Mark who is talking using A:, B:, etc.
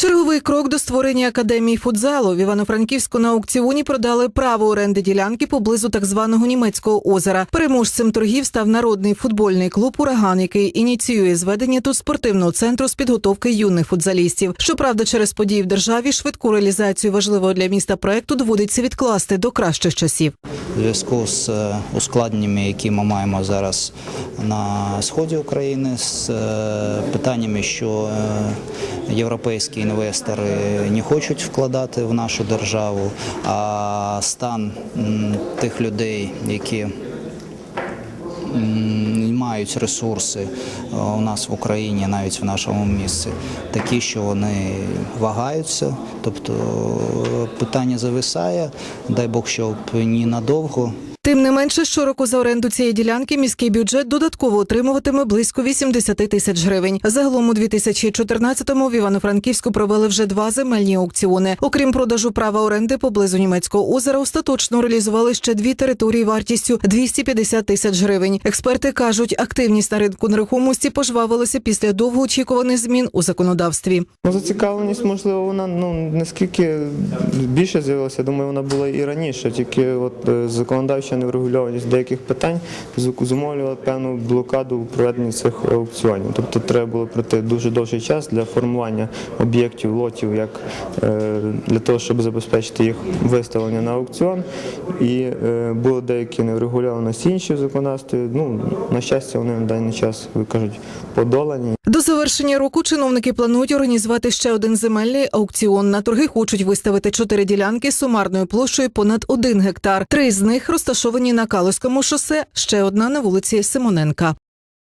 A: Черговий крок до створення академії футзалу в Івано-Франківську на аукціоні продали право оренди ділянки поблизу так званого німецького озера. Переможцем торгів став народний футбольний клуб Ураган, який ініціює зведення тут спортивного центру з підготовки юних футзалістів. Щоправда, через події в державі швидку реалізацію важливого для міста проекту доводиться відкласти до кращих часів.
B: Зв'язку з е, ускладненнями, які ми маємо зараз на сході України, з е, питаннями, що е, європейські інвестори не хочуть вкладати в нашу державу, а стан тих людей, які мають ресурси е, у нас в Україні, навіть в нашому місці, такі, що вони вагаються. Тобто е, питання зависає, дай Бог, щоб ні надовго.
A: Тим не менше, щороку за оренду цієї ділянки міський бюджет додатково отримуватиме близько 80 тисяч гривень. Загалом у 2014-му в Івано-Франківську провели вже два земельні аукціони. Окрім продажу права оренди поблизу німецького озера, остаточно реалізували ще дві території вартістю 250 тисяч гривень. Експерти кажуть, активність на ринку нерухомості пожвавилася після довгоочікуваних змін у законодавстві.
C: Ну, зацікавленість, можливо, вона ну наскільки більше з'явилася, думаю, вона була і раніше. Тільки от е, законодавча неврегульованість деяких питань зу- зумовлювала певну блокаду у проведенні цих аукціонів. Тобто треба було пройти дуже довший час для формування об'єктів, лотів, як е, для того, щоб забезпечити їх виставлення на аукціон. І е, були деякі неврегульованості інші в законодавстві. Ну, на щастя, вони на даний час, ви кажуть, подолані.
A: До завершення року чиновники планують організувати ще один земельний аукціон. На торги хочуть виставити чотири ділянки сумарною площею понад один гектар. Три з них розташовані на Калузькому шосе, ще одна на вулиці Симоненка.